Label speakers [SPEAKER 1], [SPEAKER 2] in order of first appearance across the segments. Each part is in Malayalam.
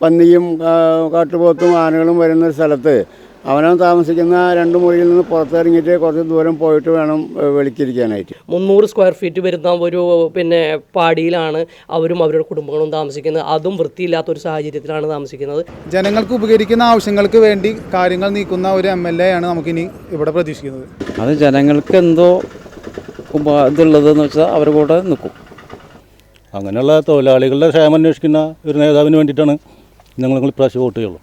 [SPEAKER 1] പന്നിയും കാട്ടുപോത്തും ആനകളും വരുന്ന ഒരു സ്ഥലത്ത് അവനവൻ താമസിക്കുന്ന രണ്ട് മുറിയിൽ നിന്ന് പുറത്തിറങ്ങിയിട്ട് കുറച്ച് ദൂരം പോയിട്ട് വേണം വിളിച്ചിരിക്കാനായിട്ട്. വെളിക്കിരിക്കാനായിട്ട്
[SPEAKER 2] മുന്നൂറ് സ്ക്വയർ ഫീറ്റ് വരുന്ന ഒരു പിന്നെ പാടിയിലാണ് അവരും അവരുടെ കുടുംബങ്ങളും താമസിക്കുന്നത്. അതും വൃത്തിയില്ലാത്ത ഒരു സാഹചര്യത്തിലാണ് താമസിക്കുന്നത്.
[SPEAKER 3] ജനങ്ങൾക്ക് ഉപകരിക്കുന്ന ആവശ്യങ്ങൾക്ക് വേണ്ടി കാര്യങ്ങൾ നീക്കുന്ന ഒരു എം എൽ എ ആണ് നമുക്കിനി ഇവിടെ പ്രതീക്ഷിക്കുന്നത്.
[SPEAKER 4] അത് ജനങ്ങൾക്ക് എന്തോ ഇതുള്ളതെന്ന് വെച്ചാൽ അവരുടെ കൂടെ നിൽക്കും.
[SPEAKER 5] അങ്ങനെയുള്ള തൊഴിലാളികളുടെ ക്ഷേമം അന്വേഷിക്കുന്ന ഒരു നേതാവിന് വേണ്ടിയിട്ടാണ് ഞങ്ങൾ ഇപ്രാവശ്യം വോട്ട് ചെയ്യുള്ളൂ.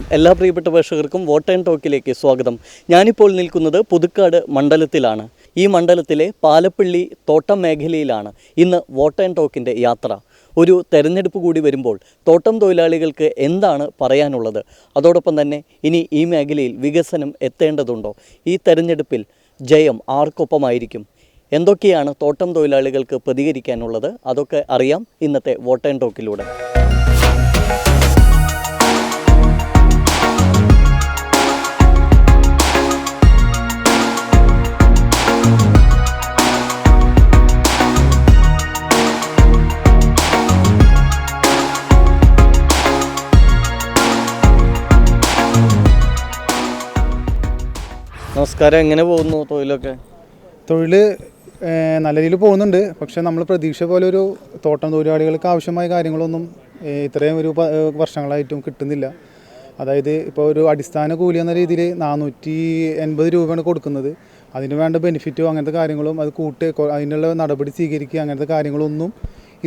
[SPEAKER 6] എല്ലാ പ്രിയപ്പെട്ട പ്രേക്ഷകർക്കും വോട്ട് ആൻഡ് ടോക്കിലേക്ക് സ്വാഗതം. ഞാനിപ്പോൾ നിൽക്കുന്നത് പുതുക്കാട് മണ്ഡലത്തിലാണ്. ഈ മണ്ഡലത്തിലെ പാലപ്പള്ളി തോട്ടം മേഖലയിലാണ് ഇന്ന് വോട്ട് ആൻഡ് ടോക്കിന്റെ യാത്ര. ഒരു തെരഞ്ഞെടുപ്പ് കൂടി വരുമ്പോൾ തോട്ടം തൊഴിലാളികൾക്ക് എന്താണ് പറയാനുള്ളത്? അതോടൊപ്പം തന്നെ ഇനി ഈ മേഖലയിൽ വികസനം എത്തേണ്ടതുണ്ടോ? ഈ തെരഞ്ഞെടുപ്പിൽ ജയം ആർക്കൊപ്പമായിരിക്കും? എന്തൊക്കെയാണ് തോട്ടം തൊഴിലാളികൾക്ക് പ്രതികരിക്കാനുള്ളത്? അതൊക്കെ അറിയാം ഇന്നത്തെ വോട്ട് ആൻഡ് ടോക്കിലൂടെ. നമസ്കാരം എങ്ങനെ പോകുന്നു തൊഴിലൊക്കെ?
[SPEAKER 3] തൊഴിൽ നല്ല രീതിയിൽ പോകുന്നുണ്ട്. പക്ഷേ നമ്മൾ പ്രതീക്ഷ പോലെ ഒരു തോട്ടം തൊഴിലാളികൾക്ക് ആവശ്യമായ കാര്യങ്ങളൊന്നും ഇത്രയും ഒരു വർഷങ്ങളായിട്ടും കിട്ടുന്നില്ല. അതായത് ഇപ്പോൾ ഒരു അടിസ്ഥാന കൂലി എന്ന രീതിയിൽ നാനൂറ്റി എൺപത് രൂപയാണ് കൊടുക്കുന്നത്. അതിന് വേണ്ട ബെനിഫിറ്റോ അങ്ങനത്തെ കാര്യങ്ങളും അത് കൂട്ടി അതിനുള്ള നടപടി സ്വീകരിക്കുക അങ്ങനത്തെ കാര്യങ്ങളൊന്നും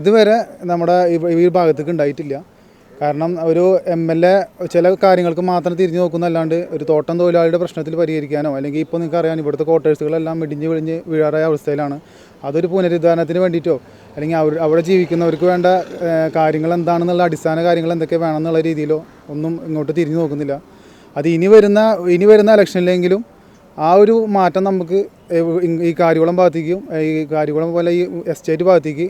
[SPEAKER 3] ഇതുവരെ നമ്മുടെ ഈ ഭാഗത്തേക്ക് ഉണ്ടായിട്ടില്ല. കാരണം ഒരു എം എൽ എ ചില കാര്യങ്ങൾക്ക് മാത്രം തിരിഞ്ഞു നോക്കുന്നല്ലാണ്ട് ഒരു തോട്ടം തൊഴിലാളിയുടെ പ്രശ്നത്തിൽ പരിഹരിക്കാനോ അല്ലെങ്കിൽ ഇപ്പോൾ നിങ്ങൾക്ക് അറിയാം ഇവിടുത്തെ ക്വാർട്ടേഴ്സുകളെല്ലാം ഇടിഞ്ഞ് വിളിഞ്ഞ് വീഴാറായ അവസ്ഥയിലാണ്. അതൊരു പുനരുദ്ധാരണത്തിന് വേണ്ടിയിട്ടോ അല്ലെങ്കിൽ അവർ അവിടെ ജീവിക്കുന്നവർക്ക് വേണ്ട കാര്യങ്ങൾ എന്താണെന്നുള്ള അടിസ്ഥാന കാര്യങ്ങൾ എന്തൊക്കെ വേണമെന്നുള്ള രീതിയിലോ ഒന്നും ഇങ്ങോട്ട് തിരിഞ്ഞു നോക്കുന്നില്ല. അത് ഇനി വരുന്ന ഇനി വരുന്ന ഇലക്ഷനിലെങ്കിലും ആ ഒരു മാറ്റം നമുക്ക് ഈ കാര്യകുളം ഭാഗത്തേക്കും ഈ കാര്യകുളം പോലെ ഈ എസ്റ്റേറ്റ് ഭാഗത്തേക്ക്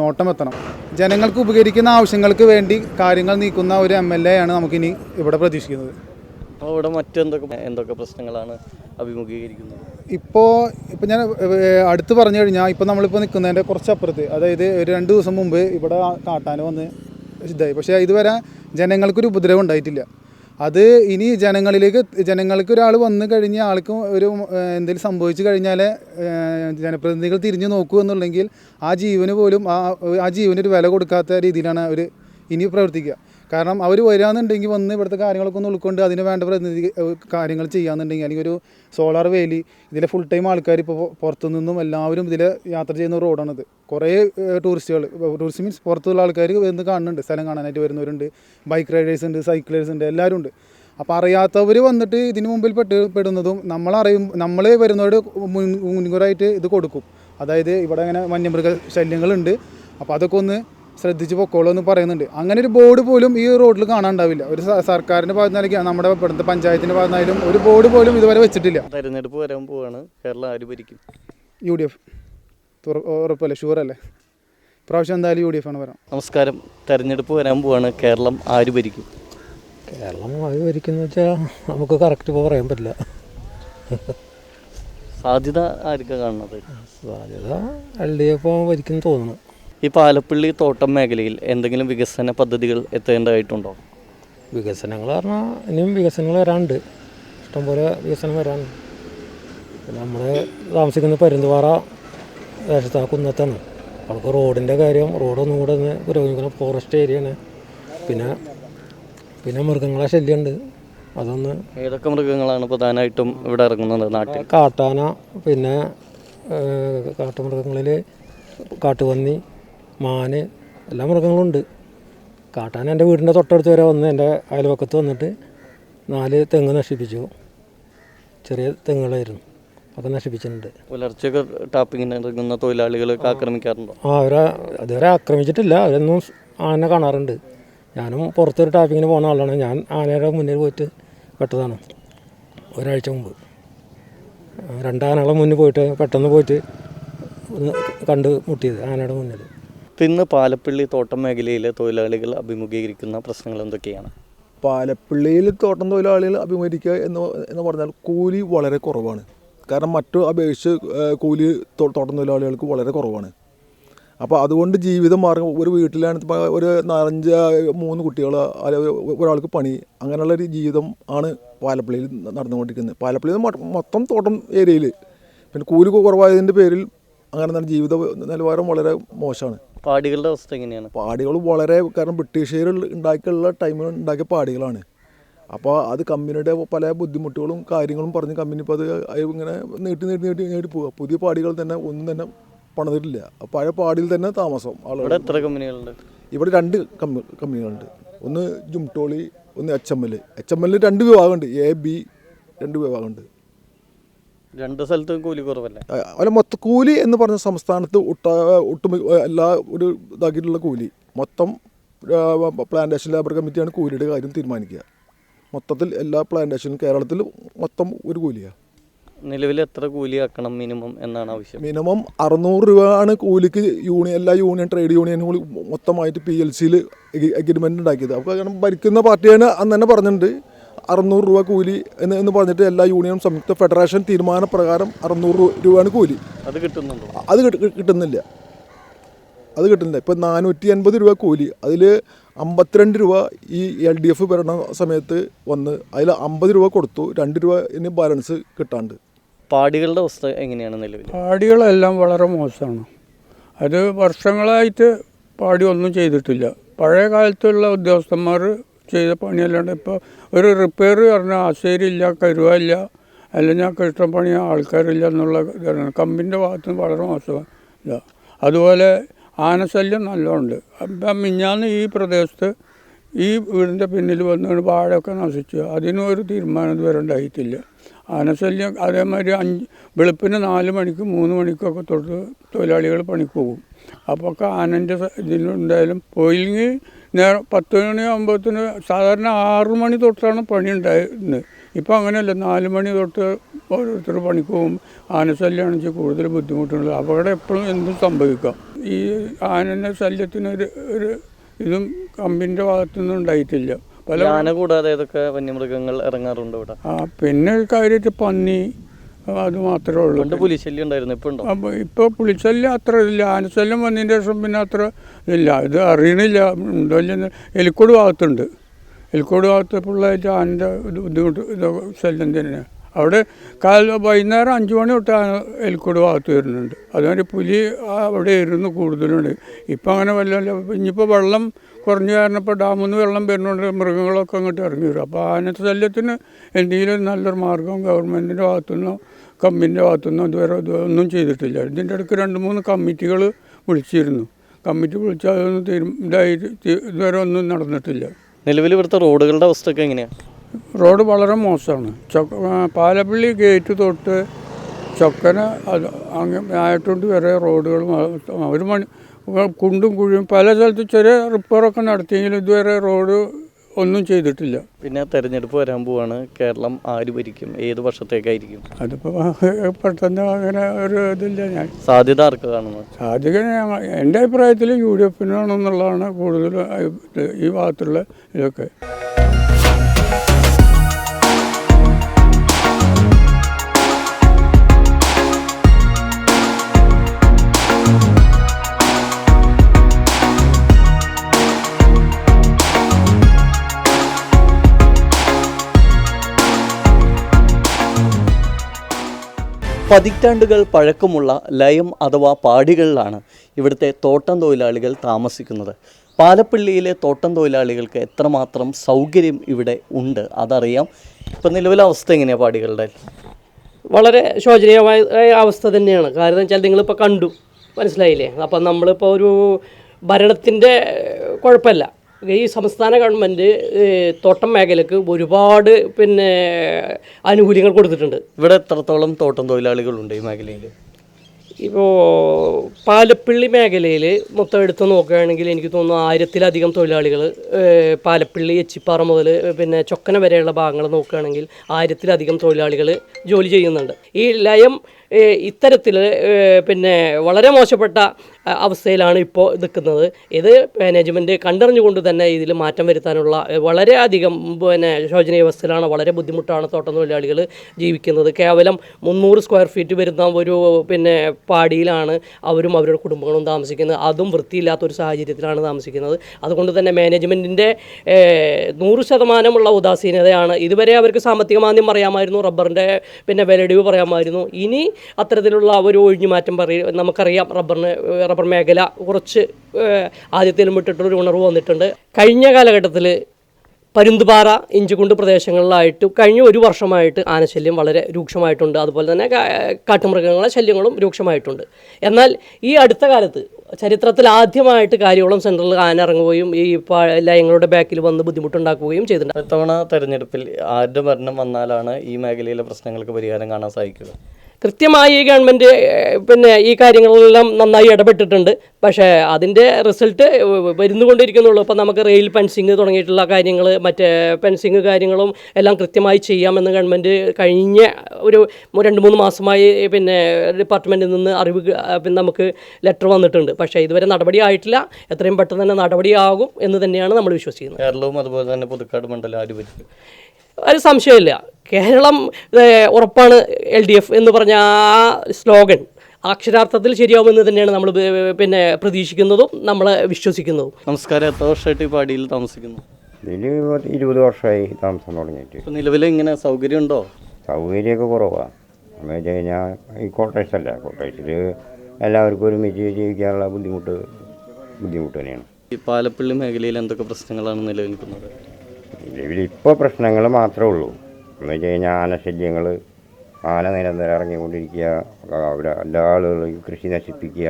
[SPEAKER 3] നോട്ടം എത്തണം. ജനങ്ങൾക്ക് ഉപകരിക്കുന്ന ആവശ്യങ്ങൾക്ക് വേണ്ടി കാര്യങ്ങൾ നീക്കുന്ന ഒരു എം എൽ എ ആണ് നമുക്കിനി ഇവിടെ പ്രതീക്ഷിക്കുന്നത്.
[SPEAKER 6] അപ്പോൾ ഇവിടെ മറ്റെന്തൊക്കെ എന്തൊക്കെ പ്രശ്നങ്ങളാണ് അഭിമുഖീകരിക്കുന്നത്?
[SPEAKER 3] ഇപ്പോൾ ഇപ്പോൾ ഞാൻ അടുത്ത് പറഞ്ഞു കഴിഞ്ഞാൽ ഇപ്പോൾ നമ്മളിപ്പോൾ നിൽക്കുന്നതിന്റെ കുറച്ചപ്പുറത്ത് അതായത് ഒരു രണ്ട് ദിവസം മുമ്പ് ഇവിടെ കാട്ടാന വന്ന് ഇതായി. പക്ഷേ ഇതുവരെ ജനങ്ങൾക്കൊരു ഉപദ്രവം ഉണ്ടായിട്ടില്ല. അത് ഇനി ജനങ്ങളിലേക്ക് ജനങ്ങൾക്ക് ഒരാൾ വന്നു കഴിഞ്ഞ ആൾക്ക് ഒരു എന്തെങ്കിലും സംഭവിച്ചു കഴിഞ്ഞാൽ ജനപ്രതിനിധികൾ തിരിഞ്ഞു നോക്കൂ എന്നുണ്ടെങ്കിൽ ആ ജീവന് പോലും ആ ആ ജീവനൊരു വില കൊടുക്കാത്ത രീതിയിലാണ് അവർ ഇനി പ്രവർത്തിക്കുക. കാരണം അവർ വരാന്നുണ്ടെങ്കിൽ വന്ന് ഇവിടുത്തെ കാര്യങ്ങളൊക്കെ ഒന്ന് ഉൾക്കൊണ്ട് അതിന് വേണ്ട പ്രതിനിധി കാര്യങ്ങൾ ചെയ്യാന്നുണ്ടെങ്കിൽ അല്ലെങ്കിൽ ഒരു സോളാർ വേലി ഇതിലെ ഫുൾ ടൈം ആൾക്കാർ ഇപ്പോൾ പുറത്തു നിന്നും എല്ലാവരും ഇതിലെ യാത്ര ചെയ്യുന്ന റോഡാണിത്. കുറേ ടൂറിസ്റ്റുകൾ ടൂറിസ്റ്റ് മീൻസ് പുറത്തുള്ള ആൾക്കാർ വന്ന് കാണുന്നുണ്ട് സ്ഥലം കാണാനായിട്ട് വരുന്നവരുണ്ട് ബൈക്ക് റൈഡേഴ്സ് ഉണ്ട് സൈക്കിളേഴ്സ് ഉണ്ട് എല്ലാവരും ഉണ്ട്. അപ്പോൾ അറിയാത്തവർ വന്നിട്ട് ഇതിന് മുമ്പിൽ പെട്ട് പെടുന്നതും നമ്മളറിയും നമ്മൾ വരുന്നവരോട് മുൻ മുൻകൂറായിട്ട് ഇത് കൊടുക്കും. അതായത് ഇവിടെ അങ്ങനെ വന്യമൃഗ ശല്യങ്ങളുണ്ട്. അപ്പോൾ അതൊക്കെ ഒന്ന് ശ്രദ്ധിച്ച് പൊക്കോളൂ എന്ന് പറയുന്നുണ്ട്. അങ്ങനെ ഒരു ബോർഡ് പോലും ഈ റോഡിൽ കാണാണ്ടാവില്ല. ഒരു സർക്കാരിന്റെ സർക്കാരിന്റെ ഭാഗത്തുനിന്നാലും നമ്മുടെ ഇവിടുത്തെ പഞ്ചായത്തിന്റെ ഭാഗത്തുനിന്നാലും ഒരു ബോർഡ് പോലും ഇതുവരെ വെച്ചിട്ടില്ല.
[SPEAKER 6] തെരഞ്ഞെടുപ്പ് വരാൻ പോവാണ്. കേരളം ആര് ഭരിക്കും?
[SPEAKER 3] യു ഡി എഫ് ഉറപ്പല്ലേ? ഷുവർ അല്ലേ? പ്രാവശ്യം എന്തായാലും യു ഡി എഫ് ആണ് വരാം.
[SPEAKER 6] നമസ്കാരം. തെരഞ്ഞെടുപ്പ് വരാൻ പോവാണ്. കേരളം ആര് ഭരിക്കും?
[SPEAKER 7] കേരളം ആര് ഭരിക്കും വെച്ചാൽ നമുക്ക് കറക്റ്റ് ഇപ്പോൾ പറയാൻ പറ്റില്ല.
[SPEAKER 6] സാധ്യത ആർക്കാ കാണുന്നത്?
[SPEAKER 7] സാധ്യത എൽ ഡി എഫ് ഭരിക്കുന്നു തോന്നുന്നു.
[SPEAKER 6] ഈ പാലപ്പള്ളി തോട്ടം മേഖലയിൽ എന്തെങ്കിലും വികസന പദ്ധതികൾ എത്തേണ്ടതായിട്ടുണ്ടോ?
[SPEAKER 7] വികസനങ്ങൾ പറഞ്ഞാൽ ഇനിയും വികസനങ്ങൾ വരാനുണ്ട്. ഇഷ്ടംപോലെ വികസനം വരാനുണ്ട്. പിന്നെ നമ്മൾ താമസിക്കുന്ന പരുന്തുപാറ ദേശത്ത് ആ കുന്നത്താണ്. അവൾക്ക് റോഡിന്റെ കാര്യം റോഡൊന്നും കൂടെ ഒന്ന് പുരോഗമിക്കണം ഫോറസ്റ്റ് ഏരിയയാണ് പിന്നെ പിന്നെ മൃഗങ്ങളെ ശല്യമുണ്ട് അതൊന്ന്
[SPEAKER 6] ഏതൊക്കെ മൃഗങ്ങളാണ് പ്രധാനമായിട്ടും ഇവിടെ ഇറങ്ങുന്നത് നാട്ടിൽ?
[SPEAKER 7] കാട്ടാന പിന്നെ കാട്ടുമൃഗങ്ങളിൽ കാട്ടുപന്നി മാന് എല്ലാ മൃഗങ്ങളും ഉണ്ട് കാട്ടാന എന്റെ വീടിന്റെ തൊട്ടടുത്ത് വരെ വന്ന് എന്റെ അയൽവക്കത്ത് വന്നിട്ട് നാല് തെങ്ങ് നശിപ്പിച്ചു. ചെറിയ തെങ്ങുകളായിരുന്നു. അത് നശിപ്പിച്ചിട്ടുണ്ട്.
[SPEAKER 6] പുലർച്ചെയൊക്കെ ടാപ്പിങ്ങിന് ഇറങ്ങുന്ന തൊഴിലാളികളൊക്കെ ആക്രമിക്കാറുണ്ടോ?
[SPEAKER 7] ആ അവരെ അതുവരെ ആക്രമിച്ചിട്ടില്ല. അവരൊന്നും ആനെ കാണാറുണ്ട്. ഞാനും പുറത്തൊരു ടാപ്പിങ്ങിന് പോകുന്ന ആളാണ്. ഞാൻ ആനയുടെ മുന്നിൽ പോയിട്ട് പെട്ടതാണ്. ഒരാഴ്ച മുമ്പ്. രണ്ടാനകളെ മുന്നിൽ പോയിട്ട് പെട്ടെന്ന് പോയിട്ട് ഒന്ന് കണ്ട് മുട്ടിയത് ആനയുടെ മുന്നിൽ.
[SPEAKER 6] ഇപ്പം ഇന്ന് പാലപ്പള്ളി തോട്ടം മേഖലയിലെ തൊഴിലാളികൾ അഭിമുഖീകരിക്കുന്ന പ്രശ്നങ്ങൾ എന്തൊക്കെയാണ്?
[SPEAKER 8] പാലപ്പള്ളിയിൽ തോട്ടം തൊഴിലാളികൾ അഭിമുഖീകരിക്കുക എന്ന് എന്ന് പറഞ്ഞാൽ കൂലി വളരെ കുറവാണ്. കാരണം മറ്റു അപേക്ഷിച്ച് കൂലി തോട്ടം തൊഴിലാളികൾക്ക് വളരെ കുറവാണ്. അപ്പോൾ അതുകൊണ്ട് ജീവിതം മാർഗം ഒരു വീട്ടിലാണ് ഒരു നാലഞ്ച് മൂന്ന് കുട്ടികൾ ഒരാൾക്ക് പണി അങ്ങനെയുള്ള ഒരു ജീവിതം ആണ് പാലപ്പള്ളിയിൽ നടന്നുകൊണ്ടിരിക്കുന്നത്. പാലപ്പള്ളിയിൽ മൊത്തം തോട്ടം ഏരിയയിൽ. പിന്നെ കൂലി കുറവായതിന്റെ പേരിൽ അങ്ങനെ ജീവിത നിലവാരം വളരെ മോശമാണ്.
[SPEAKER 6] പാടികളുടെ അവസ്ഥ എങ്ങനെയാണ്?
[SPEAKER 8] പാടികൾ വളരെ കാരണം ബ്രിട്ടീഷുകാർ ഉണ്ടാക്കിയുള്ള ടൈമിൽ ഉണ്ടാക്കിയ പാടികളാണ്. അപ്പോൾ അത് കമ്പനിയുടെ പല ബുദ്ധിമുട്ടുകളും കാര്യങ്ങളും പറഞ്ഞ് കമ്പനി ഇപ്പോൾ അത് ഇങ്ങനെ നീട്ടി നീട്ടി നീട്ടി നീട്ടി പോവുക പുതിയ പാടികൾ തന്നെ ഒന്നും തന്നെ പണിതിട്ടില്ല. പഴയ പാടിയിൽ തന്നെ താമസം ആളുകൾ.
[SPEAKER 6] എത്ര കമ്പനികളുണ്ട്?
[SPEAKER 8] ഇവിടെ രണ്ട് കമ്പ കമ്പനികളുണ്ട്. ഒന്ന് ജുംടോളി ഒന്ന് H M L H M എല്ലിൽ രണ്ട് വിഭാഗമുണ്ട് എ ബി രണ്ട് വിഭാഗമുണ്ട്
[SPEAKER 6] രണ്ട് സ്ഥലത്തും കൂലി കുറവല്ലേ?
[SPEAKER 8] അല്ല മൊത്തം കൂലി എന്ന് പറഞ്ഞ സംസ്ഥാനത്ത് ഒട്ട ഒട്ടുമി എല്ലാ ഒരു ഇതാക്കിയിട്ടുള്ള കൂലി. മൊത്തം പ്ലാന്റേഷൻ ലേബർ കമ്മിറ്റിയാണ് കൂലിയുടെ കാര്യം തീരുമാനിക്കുക. മൊത്തത്തിൽ എല്ലാ പ്ലാന്റേഷനും കേരളത്തിൽ മൊത്തം ഒരു കൂലിയാണ്
[SPEAKER 6] നിലവിൽ എത്ര കൂലി ആക്കണം മിനിമം എന്നാണ് ആവശ്യം?
[SPEAKER 8] മിനിമം അറുന്നൂറ് രൂപ ആണ് കൂലിക്ക് യൂണിയൻ എല്ലാ യൂണിയൻ ട്രേഡ് യൂണിയനുകളും മൊത്തമായിട്ട് പി എൽ സിയിൽ എഗ്രിമെന്റ് ഉണ്ടാക്കിയത്. അപ്പോൾ കാരണം ഭരിക്കുന്ന പാർട്ടിയാണ് അന്ന് തന്നെ പറഞ്ഞിട്ടുണ്ട്. അറുന്നൂറ് രൂപ കൂലി എന്ന് എന്ന് പറഞ്ഞിട്ട് എല്ലാ യൂണിയൻ സംയുക്ത ഫെഡറേഷൻ തീരുമാനപ്രകാരം അറുന്നൂറ് രൂപയാണ് കൂലി.
[SPEAKER 6] അത് കിട്ടുന്നുണ്ടോ?
[SPEAKER 8] അത് കിട്ടുന്നില്ല. അത് കിട്ടുന്നില്ല. ഇപ്പം നാനൂറ്റി അൻപത് രൂപ കൂലി. അതിൽ അമ്പത്തിരണ്ട് രൂപ ഈ എൽ ഡി എഫ് ഭരണ സമയത്ത് വന്ന് അതിൽ അമ്പത് രൂപ കൊടുത്തു. രണ്ട് രൂപ ഇനി ബാലൻസ് കിട്ടാണ്ട്.
[SPEAKER 6] പാടികളുടെ അവസ്ഥ എങ്ങനെയാണ് നിലവിൽ
[SPEAKER 9] പാടികളെല്ലാം വളരെ മോശമാണ്. അത് വർഷങ്ങളായിട്ട് പാടി ഒന്നും ചെയ്തിട്ടില്ല. പഴയ കാലത്തുള്ള ഉദ്യോഗസ്ഥന്മാർ ചെയ്ത പണിയല്ലാണ്ട് ഇപ്പോൾ ഒരു റിപ്പയർ പറഞ്ഞാൽ അശേരിയില്ല കരുവല്ല അല്ല അല്ലെങ്കിൽ കൃഷ്ണ പണിയ ആൾക്കാരില്ല എന്നുള്ള ഇതാണ്. കമ്പിന്റെ ഭാഗത്ത് നിന്ന് വളരെ മോശമാണ്. ഇതാ. അതുപോലെ ആനശല്യം നല്ലോണ്ട്. അപ്പം മിഞ്ഞാന്ന് ഈ പ്രദേശത്ത് ഈ വീടിന്റെ പിന്നിൽ വന്നുകൊണ്ട് വാഴയൊക്കെ നശിച്ചു. അതിനും ഒരു തീരുമാനം ഇതുവരെ ഉണ്ടായിട്ടില്ല. ആനശല്യം അതേമാതിരി അഞ്ച് വെളുപ്പിന് നാല് മണിക്ക് മൂന്ന് മണിക്കൊക്കെ തൊട്ട് തൊഴിലാളികൾ പണിക്ക് പോകും. അപ്പോൾ ഒക്കെ ആനന്റെ ഇതിലുണ്ടായാലും പോയില്ലെങ്കിൽ നേരം പത്ത് മണിയാകുമ്പോഴത്തേന് സാധാരണ ആറ് മണി തൊട്ടാണ് പണി ഉണ്ടായിരുന്നത്. ഇപ്പം അങ്ങനെയല്ല നാല് മണി തൊട്ട് ഓരോരുത്തർ പണിക്ക് പോകും. ആന ശല്യമാണെങ്കിൽ കൂടുതൽ ബുദ്ധിമുട്ടുള്ളത്. അപകടം എപ്പോഴും എന്തും സംഭവിക്കാം. ഈ ആനന്റെ ശല്യത്തിനൊരു ഒരു ഇതും കമ്പിന്റെ ഭാഗത്തുനിന്നും ഉണ്ടായിട്ടില്ല. പല
[SPEAKER 6] ആന കൂടാതെ ഏതൊക്കെ വന്യമൃഗങ്ങൾ ഇറങ്ങാറുണ്ട് ഇവിടെ?
[SPEAKER 9] ആ പിന്നെ കാര്യമായിട്ട് പന്നി അത് മാത്രമേ ഉള്ളൂ.
[SPEAKER 6] പുലിശല്യം ഉണ്ടായിരുന്നു ഇപ്പൊ ഉണ്ടോ?
[SPEAKER 9] അപ്പോൾ ഇപ്പോൾ പുലിശല്യം അത്ര ഇല്ല. ആനശല്യം വന്നതിന് ശേഷം പിന്നെ അത്ര ഇല്ല. ഇത് അറിയണില്ല. ഉണ്ടോ ഇല്ലെന്ന് എലിക്കോട് ഭാഗത്തുണ്ട്. എലിക്കോട് ഭാഗത്ത് പിള്ളേർ ആനന്റെ ബുദ്ധിമുട്ട് ശല്യം തന്നെ അവിടെ കാൽ വൈകുന്നേരം അഞ്ച് മണി തൊട്ട് ആന എലിക്കോട് ഭാഗത്ത് വരുന്നുണ്ട്. അതുമാതിരി പുലി അവിടെ ഇരുന്ന് കൂടുതലുണ്ട്. ഇപ്പം അങ്ങനെ വല്ല ഇനിയിപ്പോൾ വെള്ളം കുറഞ്ഞു കാരണപ്പോൾ ഡാമിൽ നിന്ന് വെള്ളം വരുന്നുണ്ട് മൃഗങ്ങളൊക്കെ അങ്ങോട്ട് ഇറങ്ങി വരും. അപ്പോൾ ആന ശല്യത്തിന് എന്തെങ്കിലും നല്ലൊരു മാർഗം ഗവൺമെന്റിന്റെ ഭാഗത്തുനിന്നോ കമ്മിന്റെ ഭാഗത്തുനിന്നോ ഇതുവരെ ഇത് ഒന്നും ചെയ്തിട്ടില്ല. ഇതിന്റെ ഇടയ്ക്ക് രണ്ട് മൂന്ന് കമ്മിറ്റികൾ വിളിച്ചിരുന്നു. കമ്മിറ്റി വിളിച്ചാൽ അതൊന്നും തീരും ഇതായി ഇതുവരെ ഒന്നും നടന്നിട്ടില്ല.
[SPEAKER 6] നിലവിൽ ഇവിടുത്തെ റോഡുകളുടെ അവസ്ഥ ഒക്കെ എങ്ങനെയാണ്
[SPEAKER 9] റോഡ് വളരെ മോശമാണ്. ചൊക്ക പാലപ്പള്ളി ഗേറ്റ് തൊട്ട് ചൊക്കന അത് അങ്ങനെ ആയിട്ടുണ്ട് വരെ റോഡുകൾ ഒരു മണി കുണ്ടും കുഴിയും പല സ്ഥലത്ത് ചെറിയ റിപ്പയറൊക്കെ നടത്തിയെങ്കിലും ഇതുവരെ റോഡ് ഒന്നും ചെയ്തിട്ടില്ല.
[SPEAKER 6] പിന്നെ തെരഞ്ഞെടുപ്പ് വരാൻ പോവാണ്. കേരളം ആര് ഭരിക്കും? ഏത് വർഷത്തേക്കായിരിക്കും?
[SPEAKER 9] അതിപ്പോൾ പെട്ടെന്ന് അങ്ങനെ ഒരു ഇതില്ല ഞാൻ.
[SPEAKER 6] സാധ്യത ആർക്ക് കാണുന്നത്
[SPEAKER 9] സാധ്യത എന്റെ അഭിപ്രായത്തിൽ യു ഡി എഫിനാണെന്നുള്ളതാണ് കൂടുതൽ ഈ ഭാഗത്തുള്ള ഇതൊക്കെ.
[SPEAKER 6] പതിറ്റാണ്ടുകൾ പഴക്കമുള്ള ലയം അഥവാ പാടികളിലാണ് ഇവിടുത്തെ തോട്ടം തൊഴിലാളികൾ താമസിക്കുന്നത്. പാലപ്പള്ളിയിലെ തോട്ടം തൊഴിലാളികൾക്ക് എത്രമാത്രം സൗകര്യം ഇവിടെ ഉണ്ട് അതറിയാം. ഇപ്പം നിലവിലെ അവസ്ഥ എങ്ങനെയാണ് പാടികളുടെ?
[SPEAKER 2] വളരെ ശോചനീയമായ അവസ്ഥ തന്നെയാണ്. കാരണം വെച്ചാൽ നിങ്ങളിപ്പോൾ കണ്ടു. മനസ്സിലായില്ലേ? അപ്പം നമ്മളിപ്പോൾ ഒരു ഭരണത്തിന്റെ കുഴപ്പമല്ല. ഈ സംസ്ഥാന ഗവൺമെന്റ് തോട്ടം മേഖലക്ക് ഒരുപാട് പിന്നെ ആനുകൂല്യങ്ങൾ കൊടുത്തിട്ടുണ്ട്.
[SPEAKER 6] ഇവിടെ എത്രത്തോളം തോട്ടം തൊഴിലാളികളുണ്ട് ഈ മേഖലയിൽ
[SPEAKER 2] ഇപ്പോൾ പാലപ്പിള്ളി മേഖലയിൽ മൊത്തം എടുത്ത് നോക്കുകയാണെങ്കിൽ എനിക്ക് തോന്നുന്നു ആയിരത്തിലധികം തൊഴിലാളികൾ പാലപ്പിള്ളി എച്ചിപ്പാറ മുതൽ പിന്നെ ചൊക്കന വരെയുള്ള ഭാഗങ്ങൾ നോക്കുകയാണെങ്കിൽ ആയിരത്തിലധികം തൊഴിലാളികൾ ജോലി ചെയ്യുന്നുണ്ട്. ഈ ലയം ഇത്തരത്തിൽ പിന്നെ വളരെ മോശപ്പെട്ട അവസ്ഥയിലാണ് ഇപ്പോൾ നിൽക്കുന്നത്. ഇത് മാനേജ്മെന്റ് കണ്ടറിഞ്ഞുകൊണ്ട് തന്നെ ഇതിൽ മാറ്റം വരുത്താനുള്ള വളരെയധികം പിന്നെ ശോചനീയ അവസ്ഥയിലാണ് വളരെ ബുദ്ധിമുട്ടാണ് തോട്ടം തൊഴിലാളികൾ ജീവിക്കുന്നത്. കേവലം മുന്നൂറ് സ്ക്വയർ ഫീറ്റ് വരുന്ന ഒരു പിന്നെ പാടിയിലാണ് അവരും അവരുടെ കുടുംബങ്ങളും താമസിക്കുന്നത്. അതും വൃത്തിയില്ലാത്ത ഒരു സാഹചര്യത്തിലാണ് താമസിക്കുന്നത്. അതുകൊണ്ട് തന്നെ മാനേജ്മെന്റിന്റെ നൂറ് ശതമാനമുള്ള ഉദാസീനതയാണ്. ഇതുവരെ അവർക്ക് സാമ്പത്തിക മാന്ദ്യം പറയാമായിരുന്നു റബ്ബറിന്റെ പിന്നെ വിലടിവ് പറയാമായിരുന്നു. ഇനി അത്തരത്തിലുള്ള ഒരു ഒഴിഞ്ഞുമാറ്റം പറയും നമുക്കറിയാം റബ്ബറിന് റബ്ബർ മേഖല കുറച്ച് ആദ്യത്തിലും വിട്ടിട്ടൊരു ഉണർവ് വന്നിട്ടുണ്ട്. കഴിഞ്ഞ കാലഘട്ടത്തിൽ പരുന്തുപാറ ഇഞ്ചുകുണ്ട് പ്രദേശങ്ങളിലായിട്ട് കഴിഞ്ഞ ഒരു വർഷമായിട്ട് ആനശല്യം വളരെ രൂക്ഷമായിട്ടുണ്ട്. അതുപോലെ തന്നെ കാട്ടുമൃഗങ്ങളെ ശല്യങ്ങളും രൂക്ഷമായിട്ടുണ്ട്. എന്നാൽ ഈ അടുത്ത കാലത്ത് ചരിത്രത്തിൽ ആദ്യമായിട്ട് കാര്യോളം സെൻട്രലിൽ ആന ഇറങ്ങുകയും ഈ ലയങ്ങളുടെ ബാക്കിൽ വന്ന് ബുദ്ധിമുട്ടുണ്ടാക്കുകയും ചെയ്തിട്ടുണ്ട്.
[SPEAKER 6] ഇത്തവണ തെരഞ്ഞെടുപ്പിൽ ആരുടെ ഭരണം വന്നാലാണ് ഈ മേഖലയിലെ പ്രശ്നങ്ങൾക്ക് പരിഹാരം കാണാൻ സാധിക്കുക?
[SPEAKER 2] കൃത്യമായി ഈ ഗവൺമെന്റ് പിന്നെ ഈ കാര്യങ്ങളെല്ലാം നന്നായി ഇടപെട്ടിട്ടുണ്ട്. പക്ഷേ അതിന്റെ റിസൾട്ട് വരുന്നുകൊണ്ടിരിക്കുന്നുള്ളൂ. ഇപ്പോൾ നമുക്ക് റെയിൽ ഫെൻസിങ് തുടങ്ങിയിട്ടുള്ള കാര്യങ്ങൾ മറ്റേ ഫെൻസിങ് കാര്യങ്ങളും എല്ലാം കൃത്യമായി ചെയ്യാമെന്ന് ഗവൺമെന്റ് കഴിഞ്ഞ ഒരു രണ്ട് മൂന്ന് മാസമായി പിന്നെ ഡിപ്പാർട്ട്മെന്റിൽ നിന്ന് അറിവ് നമുക്ക് ലെറ്റർ വന്നിട്ടുണ്ട്. പക്ഷേ ഇതുവരെ നടപടി ആയിട്ടില്ല. എത്രയും പെട്ടെന്ന് തന്നെ നടപടിയാകും എന്ന് തന്നെയാണ് നമ്മൾ വിശ്വസിക്കുന്നത്.
[SPEAKER 6] കേരളവും അതുപോലെ തന്നെ പുതുക്കാട് മണ്ഡലം ആര്
[SPEAKER 2] ഒരു സംശയമില്ല കേരളം ഉറപ്പാണ് എൽ ഡി എഫ് എന്ന് പറഞ്ഞ ആ സ്ലോഗൻ. അക്ഷരാർത്ഥത്തിൽ ശരിയാവുമെന്ന് തന്നെയാണ് നമ്മൾ പിന്നെ പ്രതീക്ഷിക്കുന്നതും നമ്മൾ വിശ്വസിക്കുന്നതും.
[SPEAKER 6] നമസ്കാരം. എത്ര വർഷമായിട്ട് ഈ പാടിയിൽ താമസിക്കുന്നു?
[SPEAKER 1] ഇരുപത് വർഷമായി താമസം തുടങ്ങിയിട്ട്.
[SPEAKER 6] ഇപ്പം നിലവിൽ ഇങ്ങനെ സൗകര്യമുണ്ടോ?
[SPEAKER 1] സൗകര്യമൊക്കെ കുറവാണ് എന്ന് വെച്ച് കഴിഞ്ഞാൽ ഈ കോട്ടേഴ്സ് അല്ല. കോട്ടേഴ്സിൽ എല്ലാവർക്കും ഒരുമിച്ച് ജീവിക്കാനുള്ള ബുദ്ധിമുട്ട് ബുദ്ധിമുട്ട് തന്നെയാണ്.
[SPEAKER 6] ഈ പാലപ്പള്ളി മേഖലയിൽ എന്തൊക്കെ പ്രശ്നങ്ങളാണ് നിലനിൽക്കുന്നത്?
[SPEAKER 1] നിലവിൽ ഇപ്പോൾ പ്രശ്നങ്ങൾ മാത്രമേ ഉള്ളൂ. എന്ന് വെച്ച് കഴിഞ്ഞാൽ ആനശല്യങ്ങൾ ആന നിരന്തരം ഇറങ്ങിക്കൊണ്ടിരിക്കുക അവിടെ എല്ലാ ആളുകളും കൃഷി നശിപ്പിക്കുക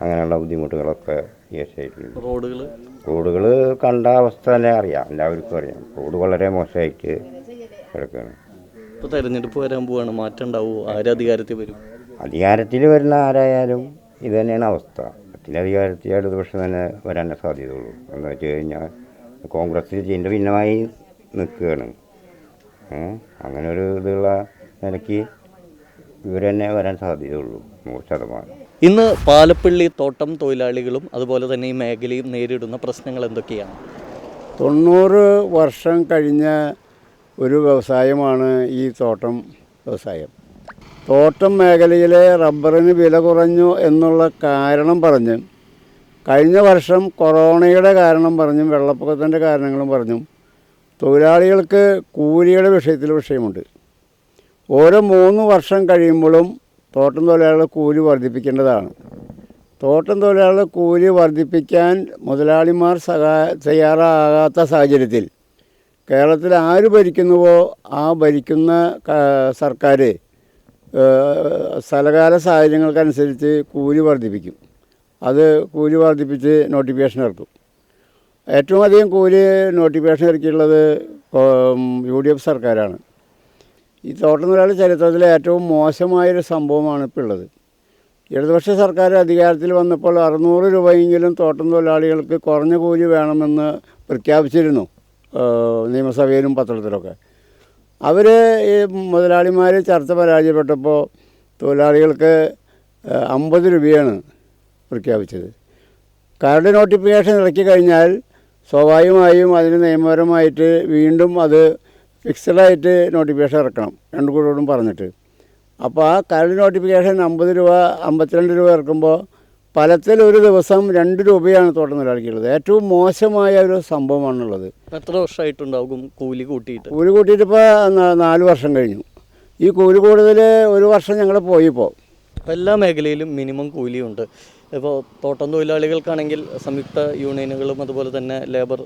[SPEAKER 1] അങ്ങനെയുള്ള ബുദ്ധിമുട്ടുകളൊക്കെ ഈ സൈഡിലുണ്ട്
[SPEAKER 6] റോഡുകൾ
[SPEAKER 1] റോഡുകൾ കണ്ട അവസ്ഥ തന്നെ അറിയാം. എല്ലാവർക്കും അറിയാം. റോഡ് വളരെ മോശമായിട്ട് കിടക്കുകയാണ്
[SPEAKER 6] ഇപ്പോൾ തെരഞ്ഞെടുപ്പ് വരാൻ പോവാണ്. മാറ്റം ഉണ്ടാവുമോ ആരധികാരത്തിൽ വരും?
[SPEAKER 1] അധികാരത്തിൽ വരുന്ന ആരായാലും ഇത് തന്നെയാണ് അവസ്ഥ. അധികാരത്തിൽ ഇടതുപക്ഷം തന്നെ വരാനേ സാധ്യതയുള്ളൂ. എന്ന് വെച്ച് കഴിഞ്ഞാൽ കോൺഗ്രസ് ഇതിന്റെ ഭിന്നമായി നിൽക്കുകയാണ്? അങ്ങനെ ഒരു ഇതുള്ള നിലയ്ക്ക് ഇവർ തന്നെ വരാൻ സാധ്യതയുള്ളൂ നൂറ് ശതമാനം.
[SPEAKER 6] ഇന്ന് പാലപ്പള്ളി തോട്ടം തൊഴിലാളികളും അതുപോലെ തന്നെ ഈ മേഖലയും നേരിടുന്ന പ്രശ്നങ്ങൾ എന്തൊക്കെയാണ്?
[SPEAKER 1] തൊണ്ണൂറ് വർഷം കഴിഞ്ഞ ഒരു വ്യവസായമാണ് ഈ തോട്ടം വ്യവസായം. തോട്ടം മേഖലയിലെ റബ്ബറിന് വില കുറഞ്ഞു എന്നുള്ള കാരണം പറഞ്ഞ് കഴിഞ്ഞ വർഷം കൊറോണയുടെ കാരണം പറഞ്ഞും വെള്ളപ്പൊക്കത്തിന്റെ കാരണങ്ങളും പറഞ്ഞും തൊഴിലാളികൾക്ക് കൂലിയുടെ വിഷയത്തിൽ വിഷയമുണ്ട്. ഓരോ മൂന്ന് വർഷം കഴിയുമ്പോഴും തോട്ടം തൊഴിലാളികളുടെ കൂലി വർദ്ധിപ്പിക്കേണ്ടതാണ്. തോട്ടം തൊഴിലാളികളുടെ കൂലി വർദ്ധിപ്പിക്കാൻ മുതലാളിമാർ സഹാ തയ്യാറാകാത്ത സാഹചര്യത്തിൽ കേരളത്തിൽ ആര് ഭരിക്കുന്നുവോ ആ ഭരിക്കുന്ന സർക്കാർ സ്ഥലകാല സാഹചര്യങ്ങൾക്കനുസരിച്ച് കൂലി വർദ്ധിപ്പിക്കും. അത് കൂലി വർദ്ധിപ്പിച്ച് നോട്ടിഫിക്കേഷൻ ഇറക്കും. ഏറ്റവും അധികം കൂലി നോട്ടിഫിക്കേഷൻ ഇറക്കിയിട്ടുള്ളത് യു ഡി എഫ് സർക്കാരാണ്. ഈ തോട്ടം ചരിത്രത്തിലെ ഏറ്റവും മോശമായൊരു സംഭവമാണ് ഇപ്പോൾ ഉള്ളത്. ഇടതുപക്ഷ സർക്കാർ അധികാരത്തിൽ വന്നപ്പോൾ അറുന്നൂറ് രൂപയെങ്കിലും തോട്ടം തൊഴിലാളികൾക്ക് കുറഞ്ഞ കൂലി വേണമെന്ന് പ്രഖ്യാപിച്ചിരുന്നു നിയമസഭയിലും പത്രത്തിലൊക്കെ. അവർ ഈ മുതലാളിമാർ ചർച്ച പരാജയപ്പെട്ടപ്പോൾ തൊഴിലാളികൾക്ക് അമ്പത് രൂപയാണ് പ്രഖ്യാപിച്ചത്. കരട് നോട്ടിഫിക്കേഷൻ ഇറക്കി കഴിഞ്ഞാൽ സ്വാഭാവികമായും അതിന് നിയമപരമായിട്ട് വീണ്ടും അത് ഫിക്സഡായിട്ട് നോട്ടിഫിക്കേഷൻ ഇറക്കണം രണ്ടു കൂടോടും പറഞ്ഞിട്ട്. അപ്പോൾ ആ കരട് നോട്ടിഫിക്കേഷൻ അമ്പത് രൂപ അമ്പത്തിരണ്ട് രൂപ ഇറക്കുമ്പോൾ ഫലത്തിൽ ഒരു ദിവസം രണ്ട് രൂപയാണ് തോട്ടം തൊഴിലാളിക്കുള്ളത് ഏറ്റവും മോശമായ ഒരു സംഭവമാണുള്ളത്.
[SPEAKER 6] എത്ര വർഷമായിട്ടുണ്ടാകും കൂലി കൂട്ടിയിട്ട്?
[SPEAKER 1] കൂലി കൂട്ടിയിട്ട് ഇപ്പോൾ നാല് വർഷം കഴിഞ്ഞു. ഈ കൂലി കൂടുതൽ ഒരു വർഷം ഞങ്ങൾ പോയിപ്പോൾ
[SPEAKER 6] എല്ലാ മേഖലയിലും മിനിമം കൂലിയുണ്ട്. ഇപ്പോൾ തോട്ടം തൊഴിലാളികൾക്കാണെങ്കിൽ സംയുക്ത യൂണിയനുകളും അതുപോലെ തന്നെ ലേബർ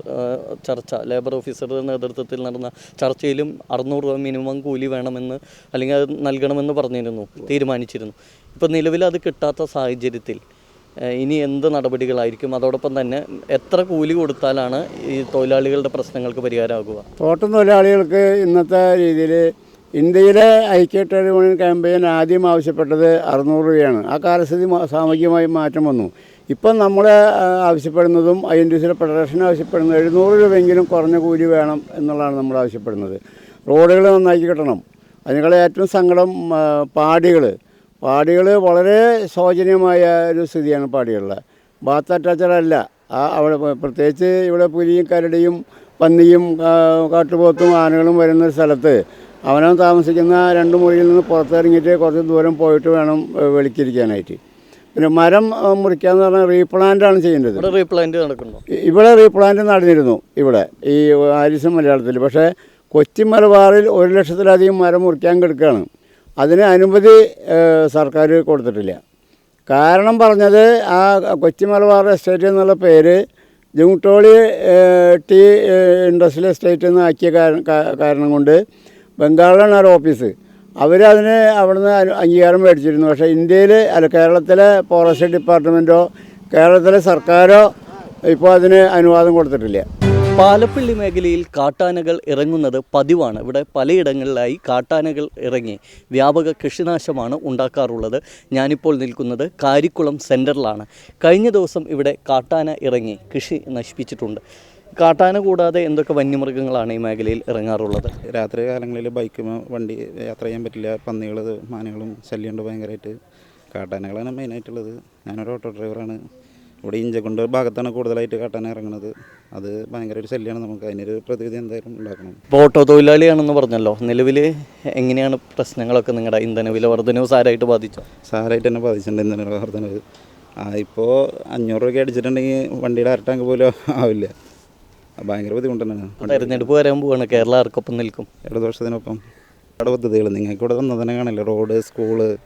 [SPEAKER 6] ചർച്ച ലേബർ ഓഫീസറുടെ നേതൃത്വത്തിൽ നടന്ന ചർച്ചയിലും അറുന്നൂറ് രൂപ മിനിമം കൂലി വേണമെന്ന് അല്ലെങ്കിൽ അത് നൽകണമെന്ന് പറഞ്ഞിരുന്നു തീരുമാനിച്ചിരുന്നു. ഇപ്പോൾ നിലവിൽ അത് കിട്ടാത്ത സാഹചര്യത്തിൽ ഇനി എന്ത് നടപടികളായിരിക്കും? അതോടൊപ്പം തന്നെ എത്ര കൂലി കൊടുത്താലാണ് ഈ തൊഴിലാളികളുടെ പ്രശ്നങ്ങൾക്ക് പരിഹാരമാകുക?
[SPEAKER 1] തോട്ടം തൊഴിലാളികൾക്ക് ഇന്നത്തെ രീതിയിൽ ഇന്ത്യയിലെ ഐക്യ ട്രേഡ് യൂണിയൻ ക്യാമ്പയിൻ ആദ്യം ആവശ്യപ്പെട്ടത് അറുന്നൂറ് രൂപയാണ്. ആ കാലസ്ഥിതി സാമൂഹികമായി മാറ്റം വന്നു. ഇപ്പം നമ്മൾ ആവശ്യപ്പെടുന്നതും ഐ എൻ ഡി സിയുടെ ഫെഡറേഷൻ ആവശ്യപ്പെടുന്നത് എഴുന്നൂറ് രൂപയെങ്കിലും കുറഞ്ഞ കൂലി വേണം എന്നുള്ളതാണ് നമ്മൾ ആവശ്യപ്പെടുന്നത്. റോഡുകൾ നന്നാക്കി കിട്ടണം. അതിനേക്കാൾ ഏറ്റവും സങ്കടം പാടികൾ പാടികൾ വളരെ ശോചനീയമായ ഒരു സ്ഥിതിയാണ് പാടികളിൽ ബാത്ത് അറ്റാച്ചറല്ല. ആ അവിടെ പ്രത്യേകിച്ച് ഇവിടെ പുലിയും കരടിയും പന്നിയും കാട്ടുപോത്തും ആനകളും വരുന്ന സ്ഥലത്ത് അവനവൻ താമസിക്കുന്ന രണ്ട് മുറിയിൽ നിന്ന് പുറത്തിറങ്ങിയിട്ട് കുറച്ച് ദൂരം പോയിട്ട് വേണം വെളിച്ചിരിക്കാനായിട്ട്. പിന്നെ മരം മുറിക്കാന്ന് പറഞ്ഞാൽ റീപ്ലാന്റ് ആണ്
[SPEAKER 6] ചെയ്യേണ്ടത്. റീപ്ലാന്റ്
[SPEAKER 1] നടക്കുന്നു ഇവിടെ റീപ്ലാന്റ് നടന്നിരുന്നു ഇവിടെ ഈ ആരിസം മലയാളത്തിൽ. പക്ഷേ കൊച്ചി മലബാറിൽ ഒരു ലക്ഷത്തിലധികം മരം മുറിക്കാൻ കിടക്കുകയാണ്. അതിന് അനുമതി സർക്കാർ കൊടുത്തിട്ടില്ല. കാരണം പറഞ്ഞത് ആ കൊച്ചി മലബാർ എസ്റ്റേറ്റ് എന്നുള്ള പേര് ജുങ്ടോളി ഏഹ്, ടീ ഇൻഡസ്ട്രിയൽ എസ്റ്റേറ്റ് എന്ന് ആക്കിയ കാരണം കൊണ്ട് ബംഗാളിലാണ് ആ ഓഫീസ്. അവരതിന് അവിടുന്ന് അംഗീകാരം മേടിച്ചിരുന്നു. പക്ഷേ ഇന്ത്യയിൽ അല്ല കേരളത്തിലെ ഫോറസ്റ്റ് ഡിപ്പാർട്ട്മെന്റോ കേരളത്തിലെ സർക്കാരോ ഇപ്പോൾ അതിന് അനുവാദം കൊടുത്തിട്ടില്ല.
[SPEAKER 6] പാലപ്പള്ളി മേഖലയിൽ കാട്ടാനകൾ ഇറങ്ങുന്നത് പതിവാണ്. ഇവിടെ പലയിടങ്ങളിലായി കാട്ടാനകൾ ഇറങ്ങി വ്യാപക കൃഷിനാശമാണ് ഉണ്ടാക്കാറുള്ളത്. ഞാനിപ്പോൾ നിൽക്കുന്നത് കാരിക്കുളം സെന്ററിലാണ് കഴിഞ്ഞ ദിവസം ഇവിടെ കാട്ടാന ഇറങ്ങി കൃഷി നശിപ്പിച്ചിട്ടുണ്ട്. കാട്ടാന കൂടാതെ എന്തൊക്കെ വന്യമൃഗങ്ങളാണ് ഈ മേഖലയിൽ ഇറങ്ങാറുള്ളത്?
[SPEAKER 10] രാത്രി കാലങ്ങളിൽ ബൈക്ക് വണ്ടി യാത്ര ചെയ്യാൻ പറ്റില്ല. പന്നികൾ മാനുകളും ശല്യമുണ്ട് ഭയങ്കരമായിട്ട്. കാട്ടാനകളാണ് മെയിനായിട്ടുള്ളത് ഞാനൊരു ഓട്ടോ ഡ്രൈവറാണ് ഇവിടെ ഇഞ്ചകൊണ്ട് ഭാഗത്താണ് കൂടുതലായിട്ട് കാട്ടാന ഇറങ്ങുന്നത്. അത് ഭയങ്കര ഒരു ശല്യമാണ് നമുക്ക്. അതിനൊരു പ്രതിവിധി എന്തായാലും ഉണ്ടാക്കണം.
[SPEAKER 6] ഇപ്പോൾ ഓട്ടോ തൊഴിലാളിയാണെന്ന് പറഞ്ഞല്ലോ. നിലവിൽ എങ്ങനെയാണ് പ്രശ്നങ്ങളൊക്കെ നിങ്ങളുടെ ഇന്ധന വില വർധനവ് സാരമായിട്ട് ബാധിച്ചോ?
[SPEAKER 10] സാരമായിട്ട് തന്നെ ബാധിച്ചിട്ടുണ്ട് ഇന്ധന വില വർധനവ് ഇപ്പോൾ അഞ്ഞൂറ് രൂപയ്ക്ക് അടിച്ചിട്ടുണ്ടെങ്കിൽ വണ്ടിയുടെ അരട്ടാങ്ക് പോലും ആവില്ല. ഭയങ്കര ബുദ്ധിമുട്ടാണ്
[SPEAKER 6] തെരഞ്ഞെടുപ്പ് വരാൻ പോവാണ്. കേരള ആർക്കൊപ്പം നിൽക്കും?
[SPEAKER 10] ഇടതുപക്ഷത്തിനൊപ്പം. ഒരുപാട് പദ്ധതികൾ നിങ്ങൾക്ക് ഇവിടെ തന്നെ കാണില്ല? റോഡ് സ്കൂൾ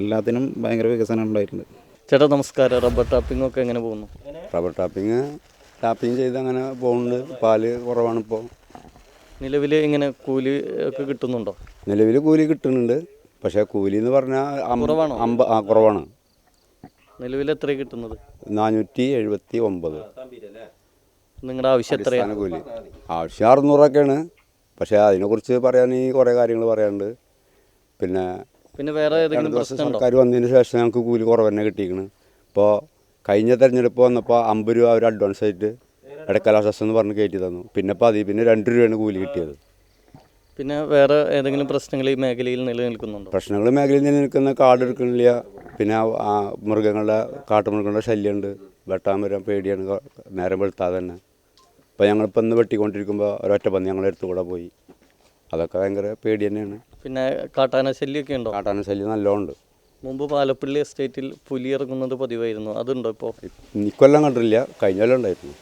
[SPEAKER 10] എല്ലാത്തിനും ഭയങ്കര വികസനം ഉണ്ടായിട്ടുണ്ട്.
[SPEAKER 6] ചേട്ടാ നമസ്കാരം. റബ്ബർ ടാപ്പിംഗ് ഒക്കെ എങ്ങനെ പോകുന്നു?
[SPEAKER 1] റബ്ബർ ടാപ്പിംഗ് ടാപ്പിംഗ് ചെയ്ത് അങ്ങനെ പോകുന്നുണ്ട്. പാൽ കുറവാണ് ഇപ്പോൾ
[SPEAKER 6] നിലവിൽ ഇങ്ങനെ കൂലി ഒക്കെ കിട്ടുന്നുണ്ടോ?
[SPEAKER 1] നിലവിൽ കൂലി കിട്ടുന്നുണ്ട്. പക്ഷേ കൂലി എന്ന് പറഞ്ഞാൽ
[SPEAKER 6] കുറവാണോ?
[SPEAKER 1] അമ്പ ആ കുറവാണ്.
[SPEAKER 6] നിലവിൽ എത്ര കിട്ടുന്നത്?
[SPEAKER 1] നാനൂറ്റി എഴുപത്തി ഒമ്പത്.
[SPEAKER 6] നിങ്ങളുടെ ആവശ്യം എത്രയാണ്
[SPEAKER 1] കൂലി ആവശ്യം അറുന്നൂറൊക്കെയാണ്. പക്ഷേ അതിനെക്കുറിച്ച് പറയാൻ ഈ കുറേ കാര്യങ്ങൾ പറയാനുണ്ട്. പിന്നെ
[SPEAKER 6] പിന്നെ വേറെ ഏതെങ്കിലും
[SPEAKER 1] ദിവസം സർക്കാർ വന്നതിന് ശേഷം ഞങ്ങൾക്ക് കൂലി കുറവ് തന്നെ കിട്ടിയിരിക്കണം. ഇപ്പോൾ കഴിഞ്ഞ തെരഞ്ഞെടുപ്പ് വന്നപ്പോൾ അമ്പത് രൂപ അവർ അഡ്വാൻസ് ആയിട്ട് ഇടക്കല സെസ് എന്ന് പറഞ്ഞ് കയറ്റി തന്നു. പിന്നെ ഇപ്പോൾ അതിൽ പിന്നെ രണ്ട് രൂപയാണ് കൂലി കിട്ടിയത്.
[SPEAKER 6] പിന്നെ വേറെ ഏതെങ്കിലും പ്രശ്നങ്ങൾ ഈ മേഖലയിൽ നിലനിൽക്കുന്നുണ്ടോ?
[SPEAKER 1] പ്രശ്നങ്ങൾ മേഖലയിൽ നിലനിൽക്കുന്ന നിൽക്കുന്ന കാട് എടുക്കണില്ല. പിന്നെ ആ മൃഗങ്ങളുടെ കാട്ടുമൃഗങ്ങളുടെ ശല്യമുണ്ട് വെട്ടാൻ വരാൻ പേടിയാണ്. നേരം വെളുത്താതെ തന്നെ ഇപ്പോൾ ഞങ്ങളിപ്പോൾ ഇന്ന് വെട്ടിക്കൊണ്ടിരിക്കുമ്പോൾ ഒരൊറ്റ പന്നി ഞങ്ങളുടെ അടുത്ത് കൂടെ പോയി. അതൊക്കെ ഭയങ്കര പേടി തന്നെയാണ്.
[SPEAKER 6] പിന്നെ കാട്ടാന ശല്യമൊക്കെ ഉണ്ടോ?
[SPEAKER 1] കാട്ടാന ശല്യം നല്ലോണം ഉണ്ട്.
[SPEAKER 6] മുമ്പ് പാലപ്പള്ളി എസ്റ്റേറ്റിൽ പുലി ഇറങ്ങുന്നത് പതിവായിരുന്നു. അതുണ്ടോ ഇപ്പോൾ
[SPEAKER 1] ഇക്കൊല്ലം കണ്ടിട്ടില്ല. കഴിഞ്ഞ കൊല്ലം ഉണ്ടായിരുന്നു.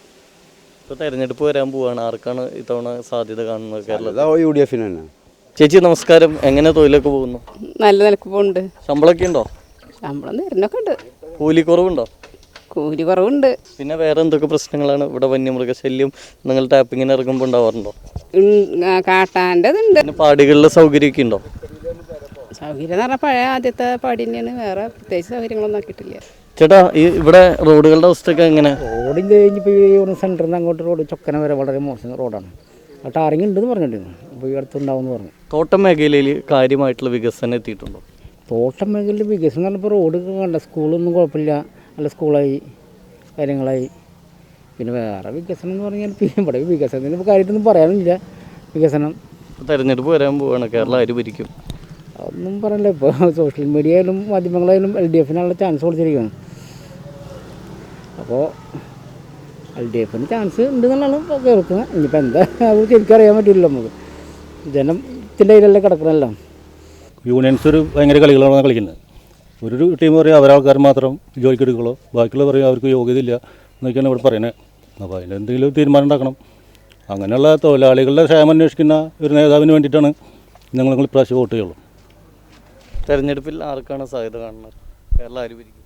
[SPEAKER 6] ഇപ്പോൾ തെരഞ്ഞെടുപ്പ് വരാൻ പോവാണ്. ആർക്കാണ് ഇത്തവണ സാധ്യത കാണുന്നത് കേരളത്തിൽ?
[SPEAKER 1] അതാ യു ഡി എഫിന് തന്നെ.
[SPEAKER 6] ചേച്ചി നമസ്കാരം. എങ്ങനെ തൊഴിലൊക്കെ പോകുന്നു?
[SPEAKER 11] നല്ല നിലയ്ക്ക് പോകുന്നുണ്ട്
[SPEAKER 6] ശമ്പളമൊക്കെ ഉണ്ടോ?
[SPEAKER 11] ശമ്പളം തരുന്നൊക്കെ ഉണ്ട്.
[SPEAKER 6] കൂലി കുറവുണ്ടോ
[SPEAKER 11] കൂലി കുറവുണ്ട്
[SPEAKER 6] പിന്നെ വേറെ എന്തൊക്കെ പ്രശ്നങ്ങളാണ്? ഇവിടെ വന്യമൃഗശല്യം നിങ്ങൾ ടാപ്പിങ്ങിന് ഇറങ്ങുമ്പോൾ ഉണ്ടാവാറുണ്ടോ?
[SPEAKER 11] കാട്ടാന്റെതുണ്ട്.
[SPEAKER 6] പിന്നെ പാടികളിലെ സൗകര്യമൊക്കെ ഉണ്ടോ?
[SPEAKER 11] സൗകര്യം എന്ന് പറഞ്ഞാൽ പഴയ ആദ്യത്തെ പാടി തന്നെയാണ്. വേറെ പ്രത്യേകിച്ച് സൗകര്യങ്ങളൊന്നും ആക്കിയിട്ടില്ല.
[SPEAKER 6] ചേട്ടാ ഈ ഇവിടെ റോഡുകളുടെ അവസ്ഥയൊക്കെ എങ്ങനെ?
[SPEAKER 7] റോഡും കഴിഞ്ഞിപ്പോൾ ഈ സെന്ററിൽ നിന്ന് അങ്ങോട്ട് റോഡ് ചൊക്കന വരെ വളരെ മോശം റോഡാണ്. ആ ടാറിങ് ഉണ്ടെന്ന് പറഞ്ഞിട്ടുണ്ടായിരുന്നു. അപ്പോൾ ഈ അടുത്തുണ്ടാവും എന്ന് പറഞ്ഞു.
[SPEAKER 6] തോട്ടം മേഖലയിൽ കാര്യമായിട്ടുള്ള വികസനം എത്തിയിട്ടുണ്ടോ?
[SPEAKER 7] തോട്ടം മേഖലയിൽ വികസനം എന്ന് പറഞ്ഞപ്പോൾ റോഡ് കണ്ട സ്കൂളൊന്നും കുഴപ്പമില്ല. നല്ല സ്കൂളായി കാര്യങ്ങളായി. പിന്നെ വേറെ വികസനം എന്ന് പറഞ്ഞാൽ പിന്നെ ഇവിടെ വികസനത്തിന് ഇപ്പോൾ കാര്യമായിട്ടൊന്നും പറയാനില്ല വികസനം.
[SPEAKER 6] തെരഞ്ഞെടുപ്പ് വരാൻ പോവാണ് കേരളം ആര് ഭരിക്കും
[SPEAKER 7] ഒന്നും പറയല്ല ഇപ്പോൾ സോഷ്യൽ മീഡിയ ആയാലും മാധ്യമങ്ങളായാലും എൽ ഡി എഫിനുള്ള ചാൻസ് കൊടുത്തിരിക്കുകയാണ്. അപ്പോൾ എൽ ഡി എഫിന് ചാൻസ് ഉണ്ടെന്നുള്ളതാണ് ഇപ്പോൾ കേൾക്കുന്നത്. ഇനിയിപ്പോൾ എന്താ അത് ശരിക്കും അറിയാൻ പറ്റില്ല നമുക്ക്. ജനത്തിന്റെ കയ്യിലല്ലേ കിടക്കണമല്ലോ
[SPEAKER 5] യൂണിയൻസ് ഒരു ഭയങ്കര കളികളാണ് കളിക്കുന്നത്. ഒരു ടീം പറയും അവരാൾക്കാർ മാത്രം ജോലിക്ക് എടുക്കുള്ളൂ. ബാക്കിയുള്ള പറയും അവർക്ക് യോഗ്യതയില്ല എന്നൊക്കെയാണ് ഇവിടെ പറയുന്നത് അപ്പോൾ അതിന് എന്തെങ്കിലും ഒരു തീരുമാനം ഉണ്ടാക്കണം. അങ്ങനെയുള്ള തൊഴിലാളികളുടെ ക്ഷേമം അന്വേഷിക്കുന്ന ഒരു നേതാവിന് വേണ്ടിയിട്ടാണ് ഞങ്ങൾ നിങ്ങൾ ഇപ്രാവശ്യം വോട്ട് ചെയ്യുള്ളൂ.
[SPEAKER 6] തെരഞ്ഞെടുപ്പിൽ ആർക്കാണ് സാധ്യത കാണുന്നത്? കേരള ആര് ഭരിക്കും?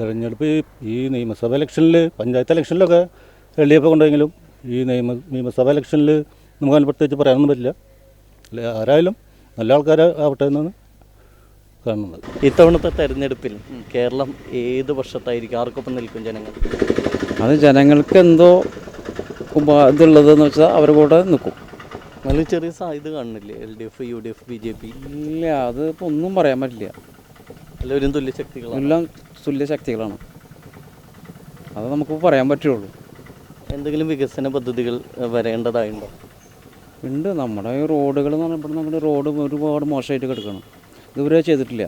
[SPEAKER 5] തെരഞ്ഞെടുപ്പ് ഈ- നിയമസഭ ഇലക്ഷനിൽ പഞ്ചായത്ത് ഇലക്ഷനിലൊക്കെ എൽ ഡി എഫ് കൊണ്ടെങ്കിലും ഈ നിയമ നിയമസഭ ഇലക്ഷനിൽ നമുക്ക് അതിനെ പ്രത്യേകിച്ച് പറയാനൊന്നും പറ്റില്ല. അല്ലെ ആരായാലും നല്ല ആൾക്കാരെ ആവട്ടെ എന്നാണ് കാണുന്നത്
[SPEAKER 6] ഇത്തവണത്തെ തെരഞ്ഞെടുപ്പിൽ കേരളം ഏത് വർഷത്തായിരിക്കും ആർക്കൊപ്പം നിൽക്കും ജനങ്ങൾ?
[SPEAKER 4] അത് ജനങ്ങൾക്ക് എന്തോ ഇതുള്ളതെന്ന് വെച്ചാൽ അവരുടെ കൂടെ നിൽക്കും.
[SPEAKER 6] നല്ല ചെറിയ സാധ്യത കാണുന്നില്ലേ? L D F U D F B J P?
[SPEAKER 4] ഇല്ല അത് ഇപ്പോൾ ഒന്നും പറയാൻ പറ്റില്ല.
[SPEAKER 6] എല്ലാവരും തുല്യ ശക്തികളാണ്.
[SPEAKER 4] എല്ലാം തുല്യ ശക്തികളാണ്. അത് നമുക്ക് പറയാൻ പറ്റുള്ളൂ.
[SPEAKER 6] എന്തെങ്കിലും വികസന പദ്ധതികൾ വരേണ്ടതായുണ്ടോ?
[SPEAKER 4] ഉണ്ട്. നമ്മുടെ ഈ റോഡുകൾ എന്ന് പറഞ്ഞാൽ ഇവിടെ നമ്മുടെ റോഡ് ഒരുപാട് മോശമായിട്ട് കിടക്കണം. ഇതുവരെ ചെയ്തിട്ടില്ല.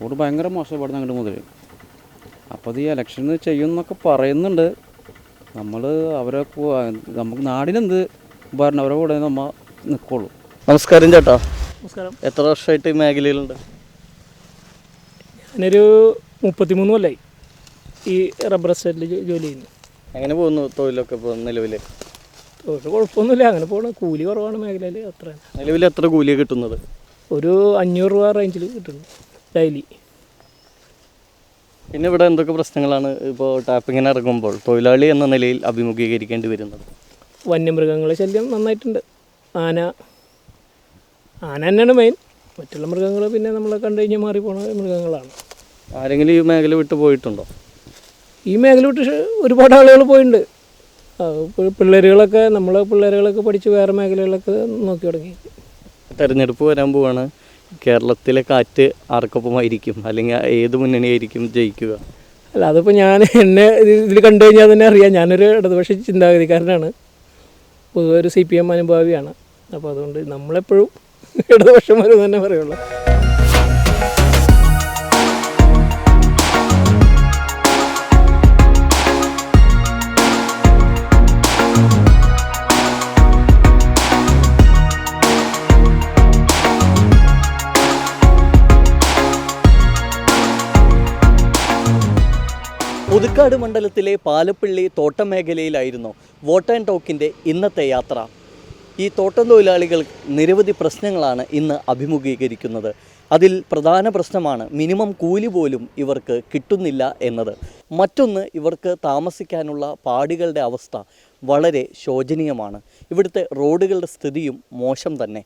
[SPEAKER 4] റോഡ് ഭയങ്കര മോശപ്പെടുന്ന അങ്ങോട്ട് മുതൽ അപ്പോൾ അത് ഈ ഇലക്ഷന് ചെയ്യുമെന്നൊക്കെ പറയുന്നുണ്ട്. നമ്മൾ അവരെ നമുക്ക് നാടിനെന്ത് ഉപകരണം അവരെ കൂടെ നമ്മൾ നിൽക്കുള്ളൂ
[SPEAKER 6] നമസ്കാരം ചേട്ടാ.
[SPEAKER 12] നമസ്കാരം.
[SPEAKER 6] എത്ര വർഷമായിട്ട് ഈ മേഖലയിലുണ്ട്?
[SPEAKER 12] ഞാനൊരു മുപ്പത്തിമൂന്ന് കൊല്ലായി ഈ റബ്ബർ എസ്റ്റേറ്റിൽ ജോലി ചെയ്യുന്നു.
[SPEAKER 6] എങ്ങനെ പോകുന്നു തൊഴിലൊക്കെ ഇപ്പോൾ നിലവിൽ
[SPEAKER 12] തൊഴിൽ കുഴപ്പമൊന്നുമില്ല. അങ്ങനെ പോകണം കൂലി കുറവാണ് മേഖലയിൽ അത്ര.
[SPEAKER 6] നിലവിൽ എത്ര കൂലിയാണ് കിട്ടുന്നത്?
[SPEAKER 12] ഒരു അഞ്ഞൂറ് രൂപ റേഞ്ചിൽ കിട്ടുന്നു ഡെയിലി
[SPEAKER 6] പിന്നെ ഇവിടെ എന്തൊക്കെ പ്രശ്നങ്ങളാണ് ഇപ്പോൾ ടാപ്പിങ്ങിന് ഇറങ്ങുമ്പോൾ? തൊഴിലാളി എന്ന നിലയിൽ അഭിമുഖീകരിക്കേണ്ടി വരുന്നത്?
[SPEAKER 12] വന്യമൃഗങ്ങളെ ശല്യം നന്നായിട്ടുണ്ട്. ആന. ആന തന്നെയാണ് മെയിൻ മറ്റുള്ള മൃഗങ്ങൾ പിന്നെ നമ്മൾ കണ്ടു കഴിഞ്ഞാൽ മാറിപ്പോണ മൃഗങ്ങളാണ്.
[SPEAKER 6] ആരെങ്കിലും ഈ മേഖല വിട്ട് പോയിട്ടുണ്ടോ?
[SPEAKER 12] ഈ മേഖല വിട്ട് ഒരുപാട് ആളുകൾ പോയിട്ടുണ്ട് പിള്ളേരുകളൊക്കെ നമ്മളെ പിള്ളേരുകളൊക്കെ പഠിച്ച് വേറെ മേഖലകളിലൊക്കെ നോക്കി തുടങ്ങി.
[SPEAKER 6] തെരഞ്ഞെടുപ്പ് വരാൻ പോവാണ്. കേരളത്തിലെ കാറ്റ് ആർക്കൊപ്പമായിരിക്കും? അല്ലെങ്കിൽ ഏത് മുന്നണിയായിരിക്കും ജയിക്കുക?
[SPEAKER 12] അല്ല അതിപ്പോൾ ഞാൻ എന്നെ ഇതിൽ കണ്ടു കഴിഞ്ഞാൽ തന്നെ അറിയാം. ഞാനൊരു ഇടതുപക്ഷ ചിന്താഗതിക്കാരനാണ്. പൊതുവെ ഒരു സി പി എം അനുഭാവിയാണ്. അപ്പോൾ അതുകൊണ്ട് നമ്മളെപ്പോഴും ഇടതുപക്ഷം വരും തന്നെ പറയുള്ളൂ.
[SPEAKER 6] പുതുക്കാട് മണ്ഡലത്തിലെ പാലപ്പള്ളി തോട്ടം മേഖലയിലായിരുന്നു വോട്ട് ആൻഡ് ടോക്കിന്റെ ഇന്നത്തെ യാത്ര. ഈ തോട്ടം തൊഴിലാളികൾ നിരവധി പ്രശ്നങ്ങളാണ് ഇന്ന് അഭിമുഖീകരിക്കുന്നത്. അതിൽ പ്രധാന പ്രശ്നമാണ് മിനിമം കൂലി പോലും ഇവർക്ക് കിട്ടുന്നില്ല എന്നത്. മറ്റൊന്ന് ഇവർക്ക് താമസിക്കാനുള്ള പാടികളുടെ അവസ്ഥ വളരെ ശോചനീയമാണ്. ഇവിടുത്തെ റോഡുകളുടെ സ്ഥിതിയും മോശം തന്നെ.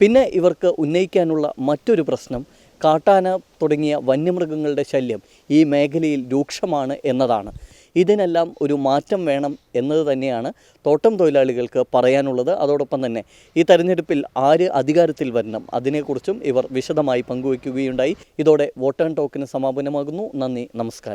[SPEAKER 6] പിന്നെ ഇവർക്ക് ഉന്നയിക്കാനുള്ള മറ്റൊരു പ്രശ്നം കാട്ടാന തുടങ്ങിയ വന്യമൃഗങ്ങളുടെ ശല്യം ഈ മേഖലയിൽ രൂക്ഷമാണ് എന്നതാണ്. ഇതിനെല്ലാം ഒരു മാറ്റം വേണം എന്നത് തന്നെയാണ് തോട്ടം തൊഴിലാളികൾക്ക് പറയാനുള്ളത്. അതോടൊപ്പം തന്നെ ഈ തെരഞ്ഞെടുപ്പിൽ ആര് അധികാരത്തിൽ വരണം അതിനെക്കുറിച്ചും ഇവർ വിശദമായി പങ്കുവയ്ക്കുകയുണ്ടായി. ഇതോടെ വോട്ട് ആൻഡ് ടോക്കിന് സമാപനമാകുന്നു. നന്ദി നമസ്കാരം.